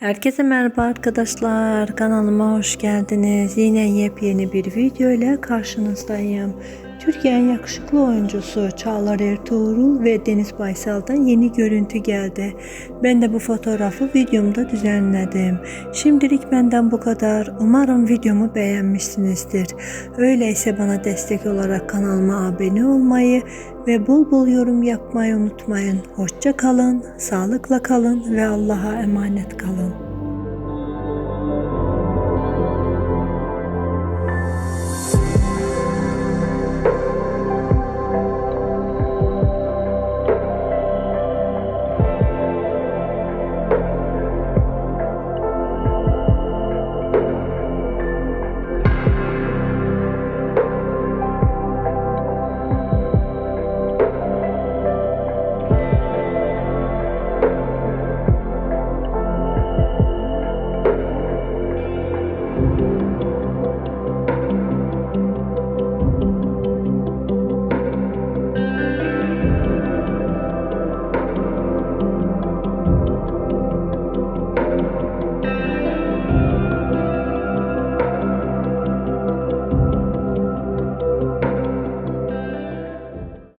Herkese merhaba arkadaşlar. Kanalıma hoş geldiniz. Yine yepyeni bir video ile karşınızdayım. Türkiye'nin yakışıklı oyuncusu Çağlar Ertuğrul ve Deniz Baysal'dan yeni görüntü geldi. Ben de bu fotoğrafı videomda düzenledim. Şimdilik benden bu kadar. Umarım videomu beğenmişsinizdir. Öyleyse bana destek olarak kanalıma abone olmayı ve bol bol yorum yapmayı unutmayın. Hoşça kalın, sağlıkla kalın ve Allah'a emanet kalın.